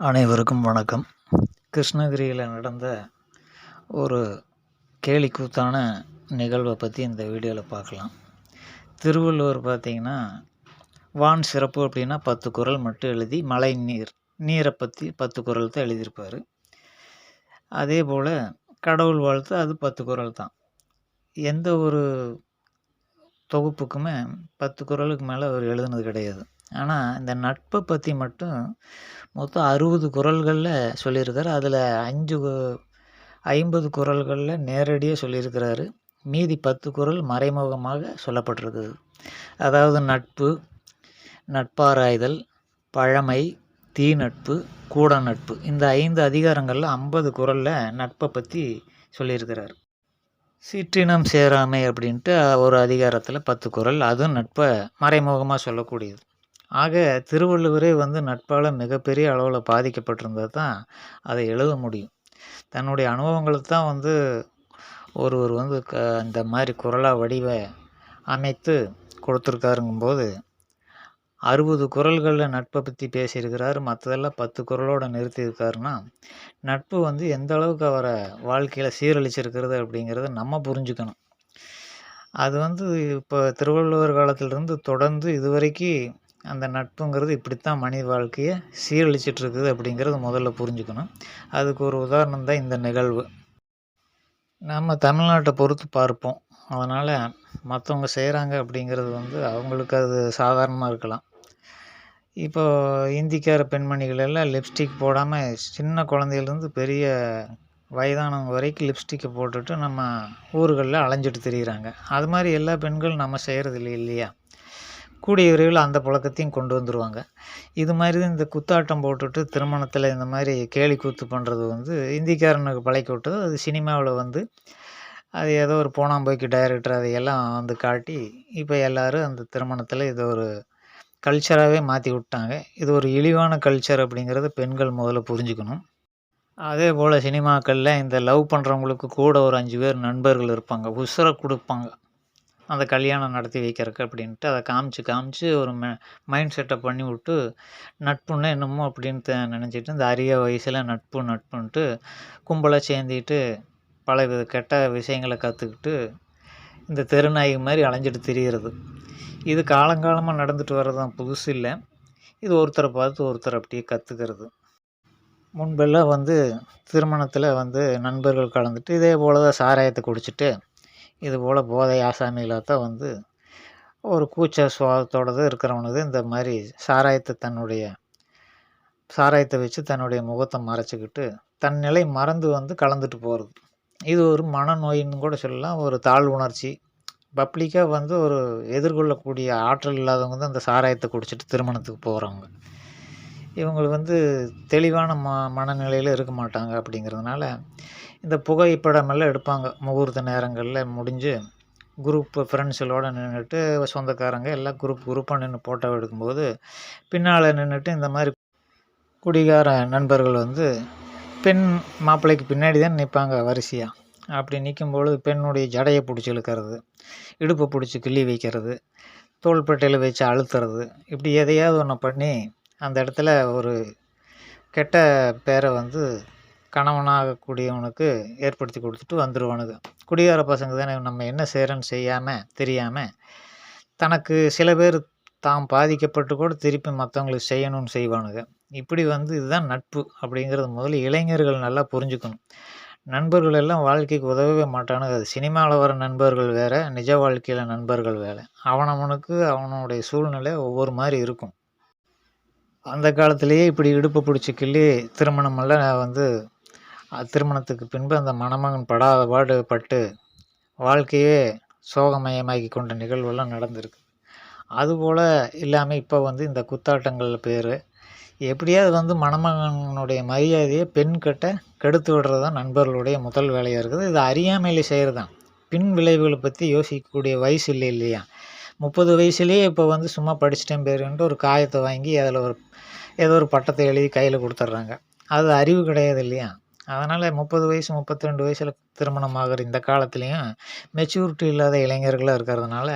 அனைவருக்கும் வணக்கம். கிருஷ்ணகிரியில் நடந்த ஒரு கேலிக்கூத்தான நிகழ்வை பற்றி இந்த வீடியோவில் பார்க்கலாம் திருவள்ளுவர் பார்த்திங்கன்னா வான் சிறப்பு அப்படின்னா பத்து குறள் மட்டும் எழுதி மழை நீர் நீரை பற்றி பத்து குரல் தான் எழுதியிருப்பார். அதே போல் கடவுள் வாழ்த்து அது பத்து குறள் தான். எந்த ஒரு தொகுப்புக்குமே பத்து குரலுக்கு மேலே அவர் எழுதுனது கிடையாது. ஆனால் இந்த நட்பை பற்றி மட்டும் மொத்தம் அறுபது குறள்களில் சொல்லியிருக்காரு. அதில் அஞ்சு கு- ஐம்பது குறள்களில் நேரடியாக சொல்லியிருக்கிறாரு. மீதி பத்து குறள் மறைமுகமாக சொல்லப்பட்டிருக்குது. அதாவது நட்பு நட்பாராய்தல் பழமை தீ நட்பு கூட நட்பு. இந்த ஐந்து அதிகாரங்களில் ஐம்பது குரலில் நட்பை பற்றி சொல்லியிருக்கிறார். சிற்றினம் சேராமை அப்படின்ட்டு ஒரு அதிகாரத்தில் பத்து குறள் அதுவும் நட்பை மறைமுகமாக சொல்லக்கூடியது. ஆக திருவள்ளுவரே வந்து நட்பால் மிகப்பெரிய அளவில் பாதிக்கப்பட்டிருந்தது தான் அதை எழுத முடியும். தன்னுடைய அனுபவங்களை தான் வந்து ஒருவர் வந்து க இந்த மாதிரி குரலாக வடிவ அமைத்து கொடுத்துருக்காருங்கும்போது அறுபது குறள்களில் நட்பை பற்றி பேசியிருக்கிறாரு மற்றதெல்லாம் பத்து குறளோட நிறுத்தியிருக்காருன்னா நட்பு வந்து எந்த அளவுக்கு அவரை வாழ்க்கையில் சீரழிச்சிருக்கிறது அப்படிங்கிறத நம்ம புரிஞ்சுக்கணும். அது வந்து இப்போ திருவள்ளுவர் காலத்திலிருந்து தொடர்ந்து இதுவரைக்கும் அந்த நட்புங்கிறது இப்படித்தான் மனித வாழ்க்கையை சீரழிச்சிட்டு இருக்குது அப்படிங்கிறது முதல்ல புரிஞ்சுக்கணும். அதுக்கு ஒரு உதாரணம் தான் இந்த நிகழ்வு. நம்ம தமிழ்நாட்டை பொறுத்து பார்ப்போம். அதனால் மற்றவங்க செய்கிறாங்க அப்படிங்கிறது வந்து அவங்களுக்கு அது சாதாரணமாக இருக்கலாம். இப்போ இந்திக்கார பெண்மணிகள் எல்லாம் லிப்ஸ்டிக் போடாமல் சின்ன குழந்தையிலேருந்து பெரிய வயதானவங்க வரைக்கும் லிப்ஸ்டிக்கை போட்டுட்டு நம்ம ஊர்களில் அலைஞ்சிட்டு திரிகிறாங்க அது மாதிரி எல்லா பெண்களும் நம்ம செய்கிறது இல்லை இல்லையா? கூடிய விரைவில் அந்த பழக்கத்தையும் கொண்டு வந்துடுவாங்க இது மாதிரி தான் இந்த குத்தாட்டம் போட்டுட்டு திருமணத்தில் இந்த மாதிரி கேலி கூத்து பண்ணுறது வந்து இந்திக்காரனுக்கு பழக்கி விட்டது. அது சினிமாவில் வந்து அது ஏதோ ஒரு போனாம்போய்க்கு டைரக்டர் அதையெல்லாம் வந்து காட்டி இப்போ எல்லோரும் அந்த திருமணத்தில் இதை ஒரு கல்ச்சராகவே மாற்றி விட்டாங்க. இது ஒரு இழிவான கல்ச்சர் அப்படிங்கிறத பெண்கள் முதல்ல புரிஞ்சுக்கணும். அதே போல் சினிமாக்களில் இந்த லவ் பண்ணுறவங்களுக்கு கூட ஒரு அஞ்சு பேர் நண்பர்கள் இருப்பாங்க. உசுரை கொடுப்பாங்க. அந்த கல்யாணம் நடத்தி வைக்கிறக்கு அப்படின்ட்டு அதை காமிச்சு காமிச்சு ஒரு மெ மைண்ட் செட்டப் பண்ணி விட்டு நட்புன்னா என்னமோ அப்படின்ட்டு நினச்சிட்டு இந்த அரிய வயசில் நட்பு நட்புன்ட்டு கும்பலாக சேர்ந்துக்கிட்டு பல வித கெட்ட விஷயங்களை கற்றுக்கிட்டு இந்த தெருநாயகி மாதிரி அலைஞ்சிட்டு திரியிறது. இது காலங்காலமாக நடந்துட்டு வர்றது தான் புதுசு இல்லை. இது ஒருத்தரை பார்த்து ஒருத்தர் அப்படியே கற்றுக்கிறது முன்பெல்லாம் வந்து திருமணத்தில் வந்து நண்பர்கள் கலந்துட்டு இதே போல் தான் சாராயத்தை குடிச்சிட்டு இதுபோல் போதை ஆசாமிகளாக தான் வந்து ஒரு கூச்ச சுவாதத்தோடது இருக்கிறவனுக்கு இந்த மாதிரி சாராயத்தை தன்னுடைய சாராயத்தை வச்சு தன்னுடைய முகத்தை மறைச்சிக்கிட்டு தன் நிலை மறந்து வந்து கலந்துட்டு போகிறது இது ஒரு மனநோயின்னு கூட சொல்லலாம். ஒரு தாழ்வுணர்ச்சி. பப்ளிக்காக வந்து ஒரு எதிர்கொள்ளக்கூடிய ஆற்றல் இல்லாதவங்க தான் இந்த சாராயத்தை குடிச்சிட்டு திருமணத்துக்கு போகிறவங்க இவங்க வந்து தெளிவான ம மனநிலையில் இருக்க மாட்டாங்க அப்படிங்கிறதுனால இந்த புகைப்படமெல்லாம் எடுப்பாங்க. முகூர்த்த நேரங்களில் முடிஞ்சு குரூப் ஃப்ரெண்ட்ஸுகளோடு நின்றுட்டு சொந்தக்காரங்க எல்லாம் குரூப் குரூப்பாக நின்று ஃபோட்டோ எடுக்கும்போது பின்னால் நின்றுட்டு இந்த மாதிரி குடிகார நண்பர்கள் வந்து பெண் மாப்பிள்ளைக்கு பின்னாடி தான் நிற்பாங்க வரிசையாக அப்படி நிற்கும்பொழுது பெண்ணுடைய ஜடையை பிடிச்சி இழுக்கிறது இடுப்பை பிடிச்சி கிள்ளி வைக்கிறது தோள்பட்டையில் வச்சு அழுத்துறது. இப்படி எதையாவது ஒன்று பண்ணி அந்த இடத்துல ஒரு கெட்ட பேரை வந்து கணவனாகக்கூடியவனுக்கு ஏற்படுத்தி கொடுத்துட்டு வந்துடுவானுங்க குடிகார பசங்க தானே நம்ம என்ன செய்கிறோன்னு செய்யாமல் தெரியாமல் தனக்கு சில பேர் தாம் பாதிக்கப்பட்டு கூட திருப்பி மற்றவங்களுக்கு செய்யணும்னு செய்வானுங்க. இப்படி வந்து இதுதான் நட்பு அப்படிங்கிறது முதல்ல இளைஞர்கள் நல்லா புரிஞ்சுக்கணும். நண்பர்கள் எல்லாம் வாழ்க்கைக்கு உதவவே மாட்டானுங்க. அது சினிமாவில் வர நண்பர்கள் வேறு நிஜ வாழ்க்கையில் நண்பர்கள் வேறு. அவனவனுக்கு அவனுடைய சூழ்நிலை ஒவ்வொரு மாதிரி இருக்கும். அந்த காலத்திலேயே இப்படி இடுப்பு பிடிச்சி கிள்ளி திருமணமெல்லாம் வந்து திருமணத்துக்கு பின்பு அந்த மணமகன் படாத பாடு பட்டு வாழ்க்கையே சோகமயமாக்கி கொண்ட நிகழ்வெல்லாம் நடந்திருக்கு. அதுபோல் இல்லாமல் இப்போ வந்து இந்த குத்தாட்டங்கள் பேர். எப்படியாவது வந்து மணமகனுடைய மரியாதையை பெண் கிட்ட கெடுத்து விடுறது தான் நண்பர்களுடைய முதல் வேலையாக இருக்குது. இது அறியாமையில் செய்கிறது தான் பின் விளைவுகளை பற்றி யோசிக்கக்கூடிய வயசு இல்லை இல்லையா? முப்பது வயசுலேயே இப்போ வந்து சும்மா படிச்சிட்டேன் பேருன்ட்டு ஒரு காயத்தை வாங்கி அதில் ஒரு ஏதோ ஒரு பட்டத்தை எழுதி கையில் கொடுத்துட்றாங்க. அது அறிவு கிடையாது இல்லையா? அதனால் முப்பது வயசு முப்பத்தி ரெண்டு வயசில் திருமணம் ஆகிற இந்த காலத்துலேயும் மெச்சூரிட்டி இல்லாத இளைஞர்களாக இருக்கிறதுனால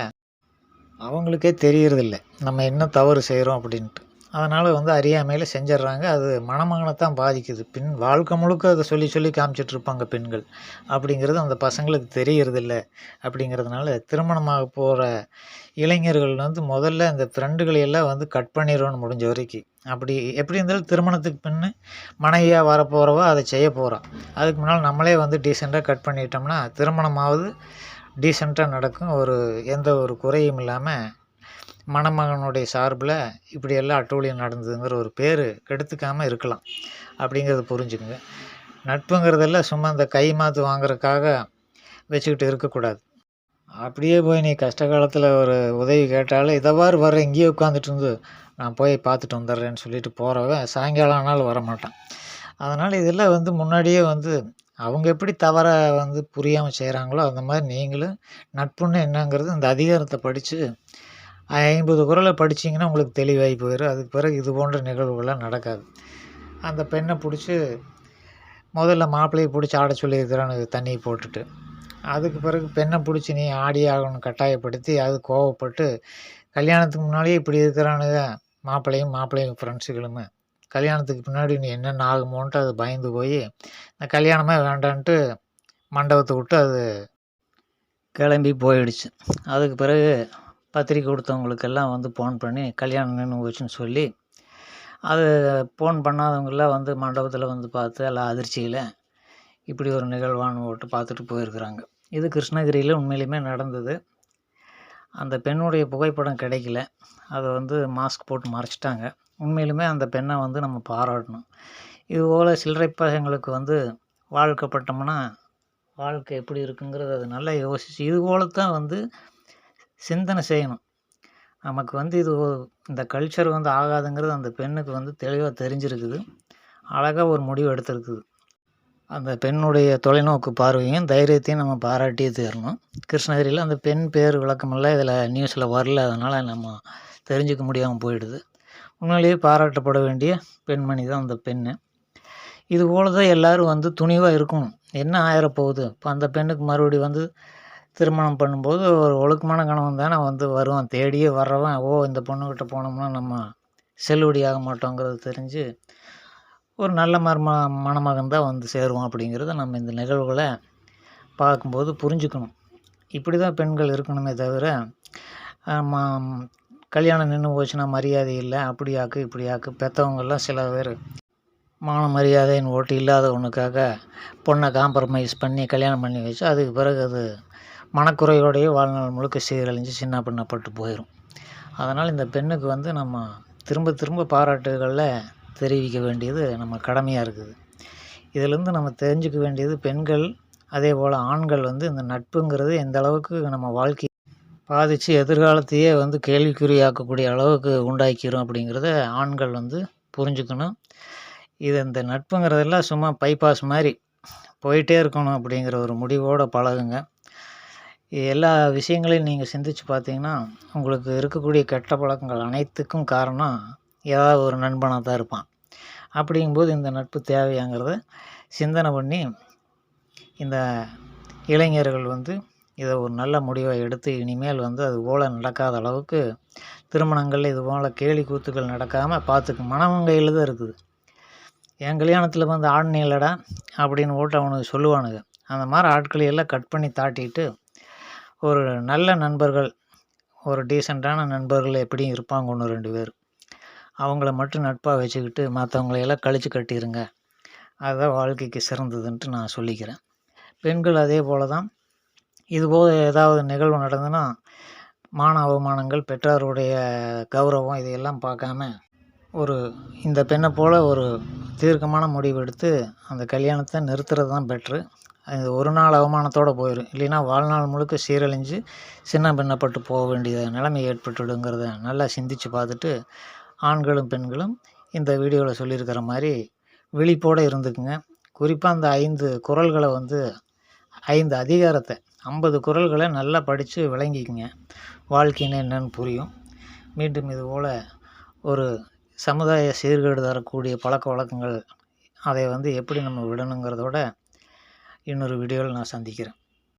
அவங்களுக்கே தெரியறதில்ல. நம்ம என்ன தவறு செய்கிறோம் அப்படின்ட்டு. அதனால் வந்து அறியாமையில் செஞ்சிடுறாங்க. அது மணமகனை தான் பாதிக்குது. பின் வாழ்க்கை முழுக்க அதை சொல்லி சொல்லி காமிச்சிட்ருப்பாங்க பெண்கள். அப்படிங்கிறது அந்த பசங்களுக்கு தெரியறதில்ல. அப்படிங்கிறதுனால திருமணமாக போகிற இளைஞர்கள் வந்து முதல்ல அந்த ஃப்ரெண்டுகளையெல்லாம் வந்து கட் பண்ணிடணும் முடிஞ்ச வரைக்கும். அப்படி எப்படி இருந்தாலும் திருமணத்துக்கு பின்னு மனைவியாக வரப்போகிறவோ அதை செய்ய போகிறோம் அதுக்கு முன்னால் நம்மளே வந்து டீசெண்டாக கட் பண்ணிட்டோம்னா திருமணமாவது டீசெண்டாக நடக்கும். ஒரு எந்த ஒரு குறையும் இல்லாமல் மணமகனுடைய சார்பில் இப்படியெல்லாம் அட்டூழியம் நடந்ததுங்கிற ஒரு பேர் கெடுத்துக்காமல் இருக்கலாம். அப்படிங்கிறத புரிஞ்சுக்குங்க. நட்புங்கிறதெல்லாம் சும்மா இந்த கை மாற்று வாங்குறதுக்காக வச்சுக்கிட்டு இருக்கக்கூடாது அப்படியே போய் நீ கஷ்ட காலத்தில் ஒரு உதவி கேட்டாலும் இதவாறு வர இங்கேயே உட்காந்துட்டு இருந்து நான் போய் பார்த்துட்டு வந்துடுறேன்னு சொல்லிட்டு போகிறவன் சாயங்காலம் ஆனாலும் வரமாட்டான். அதனால் இதெல்லாம் வந்து முன்னாடியே வந்து அவங்க எப்படி தவற வந்து புரியாமல் செய்கிறாங்களோ அந்த மாதிரி நீங்களும் நட்புன்னு என்னங்கிறது இந்த அதிகாரத்தை படித்து ஐம்பது குறளை படிச்சிங்கன்னா உங்களுக்கு தெளிவாகி போயிடும். அதுக்கு பிறகு இது போன்ற நிகழ்வுகள்லாம் நடக்காது. அந்த பெண்ணை பிடிச்சி முதல்ல மாப்பிள்ளையை பிடிச்சி ஆட சொல்லியிருக்கிறானு தண்ணியை போட்டுட்டு அதுக்கு பிறகு பெண்ணை பிடிச்சி நீ ஆடி ஆகணும் கட்டாயப்படுத்தி அது கோவப்பட்டு கல்யாணத்துக்கு முன்னாடியே இப்படி இருக்கிறானுங்க மாப்பிள்ளையும் மாப்பிள்ளையும் ஃப்ரெண்ட்ஸுகளுமே கல்யாணத்துக்கு பின்னாடி நீ என்னென்ன ஆகுமோன்ட்டு அது பயந்து போய் இந்த கல்யாணமே வேண்டான்ட்டு மண்டபத்தை விட்டு அது கிளம்பி போயிடுச்சு. அதுக்கு பிறகு பத்திரிக்கை கொடுத்தவங்களுக்கெல்லாம் வந்து ஃபோன் பண்ணி கல்யாணம் நின்று போச்சுன்னு சொல்லி அது ஃபோன் பண்ணாதவங்கெல்லாம் வந்து மண்டபத்தில் வந்து பார்த்து எல்லாம் அதிர்ச்சியில் இப்படி ஒரு நிகழ்வான்னு போட்டு பார்த்துட்டு போயிருக்கிறாங்க. இது கிருஷ்ணகிரியில் உண்மையிலுமே நடந்தது. அந்த பெண்ணுடைய புகைப்படம் கிடைக்கல. அதை வந்து மாஸ்க் போட்டு மறைச்சிட்டாங்க. உண்மையிலுமே அந்த பெண்ணை வந்து நம்ம பாராட்டணும். இதுபோல் சில்லறை பசங்களுக்கு வந்து வாழ்க்கப்பட்டோம்னா வாழ்க்கை எப்படி இருக்குங்கிறத அது நல்லா யோசிச்சு இது போல தான் வந்து சிந்தனை செய்யணும். நமக்கு வந்து இது இந்த கல்ச்சர் வந்து ஆகாதுங்கிறது அந்த பெண்ணுக்கு வந்து தெளிவாக தெரிஞ்சிருக்குது. அழகாக ஒரு முடிவு எடுத்திருக்குது. அந்த பெண்ணுடைய தொலைநோக்கு பார்வையும் தைரியத்தையும் நம்ம பாராட்டியே தீரணும். கிருஷ்ணகிரியில் அந்த பெண் பேர் விளக்கமெல்லாம் இதில் நியூஸில் வரல. அதனால் நம்ம தெரிஞ்சுக்க முடியாமல் போயிடுது. உண்மையிலேயே பாராட்டப்பட வேண்டிய பெண்மணி தான் அந்த பெண்ணு. இது போல தான் எல்லோரும் வந்து துணிவாக இருக்கணும். என்ன ஆயிரப்போகுது? இப்போ அந்த பெண்ணுக்கு மறுபடி வந்து திருமணம் பண்ணும்போது ஒரு ஒழுக்கமான கணவன் தானே வந்து வருவான். தேடியே வர்றவன் ஓ இந்த பொண்ணுக்கிட்ட போனோம்னா நம்ம செல்லுபடி ஆக மாட்டோங்கிறது தெரிஞ்சு ஒரு நல்ல மர்ம மணமகன் தான் வந்து சேருவோம் அப்படிங்கிறத நம்ம இந்த நிகழ்வுகளை பார்க்கும்போது புரிஞ்சுக்கணும். இப்படி தான் பெண்கள் இருக்கணுமே தவிர கல்யாணம் நின்று போச்சுன்னா மரியாதை இல்லை அப்படியாக்கு இப்படியாக்கு பெற்றவங்கெல்லாம் சில பேர் மான மரியாதைன்னு ஓட்டு இல்லாத ஒன்றுக்காக பொண்ணை காம்ப்ரமைஸ் பண்ணி கல்யாணம் பண்ணி வச்சு அதுக்கு பிறகு அது மனக்குறையோடையே வாழ்நாள் முழுக்க சீரழிஞ்சு சின்ன பின்னப்பட்டு போயிடும் அதனால் இந்த பெண்ணுக்கு வந்து நம்ம திரும்ப திரும்ப பாராட்டுகளில் தெரிவிக்க வேண்டியது நம்ம கடமையாக இருக்குது. இதிலேருந்து நம்ம தெரிஞ்சுக்க வேண்டியது பெண்கள் அதே போல் ஆண்கள் வந்து இந்த நட்புங்கிறது எந்த அளவுக்கு நம்ம வாழ்க்கை பாதித்து எதிர்காலத்தையே வந்து கேள்விக்குறியாக்கக்கூடிய அளவுக்கு உண்டாக்கிறோம் அப்படிங்கிறத ஆண்கள் வந்து புரிஞ்சுக்கணும். இது இந்த நட்புங்கிறதெல்லாம் சும்மா பைபாஸ் மாதிரி போயிட்டே இருக்கணும் அப்படிங்கிற ஒரு முடிவோடு பழகுங்க. எல்லா விஷயங்களையும் நீங்கள் சிந்திச்சு பார்த்தீங்கன்னா உங்களுக்கு இருக்கக்கூடிய கெட்ட பழக்கங்கள் அனைத்துக்கும் காரணம் ஏதாவது ஒரு நண்பனாக தான் இருப்பான். அப்படிங்கும்போது இந்த நட்பு தேவையாங்கிறத சிந்தனை பண்ணி இந்த இளைஞர்கள் வந்து இதை ஒரு நல்ல முடிவை எடுத்து இனிமேல் வந்து அது போல் நடக்காத அளவுக்கு திருமணங்கள் இது போல் கேலி கூத்துக்கள் நடக்காமல் பார்த்துக்கு மனவங்க கையில் தான் இருக்குது. என் கல்யாணத்தில் வந்து ஆடினீங்களடா அப்படின்னு ஓட்டு அவனுக்கு சொல்லுவானுங்க. அந்த மாதிரி ஆட்களை எல்லாம் கட் பண்ணி தாட்டிட்டு ஒரு நல்ல நண்பர்கள் ஒரு டீசெண்டான நண்பர்கள் எப்படியும் இருப்பாங்க ஒன்று ரெண்டு பேர். அவங்கள மட்டும் நட்பாக வச்சுக்கிட்டு மற்றவங்களையெல்லாம் கழித்து கட்டிடுங்க அதுதான் வாழ்க்கைக்கு சிறந்ததுன்ட்டு நான் சொல்லிக்கிறேன். பெண்கள் அதே போல் தான் இதுபோல் ஏதாவது நிகழ்வு நடந்ததுன்னா மான அவமானங்கள் பெற்றோருடைய கௌரவம் இதையெல்லாம் பார்க்காம ஒரு இந்த பெண்ணை போல் ஒரு தீர்க்கமான முடிவு எடுத்து அந்த கல்யாணத்தை நிறுத்துறது தான் பெட்ரு. அது ஒரு நாள் அவமானத்தோடு போயிடும் இல்லைன்னா வாழ்நாள் முழுக்க சீரழிஞ்சு சின்ன பின்னப்பட்டு போக வேண்டிய நிலைமை ஏற்பட்டுடுங்கிறத நல்லா சிந்தித்து பார்த்துட்டு ஆண்களும் பெண்களும் இந்த வீடியோவில் சொல்லியிருக்கிற மாதிரி விழிப்போடு இருந்துக்குங்க. குறிப்பாக அந்த ஐந்து குரல்களை வந்து ஐந்து அதிகாரத்தை ஐம்பது குரல்களை நல்லா படித்து விளங்கிக்குங்க. வாழ்க்கைன்னு என்னன்னு புரியும். மீண்டும் இது போல் ஒரு சமுதாய சீர்கேடு தரக்கூடிய பழக்க வழக்கங்கள் அதை வந்து எப்படி நம்ம விடணுங்கிறதோட இன்னொரு வீடியோவில் நான் சந்திக்கிறேன்.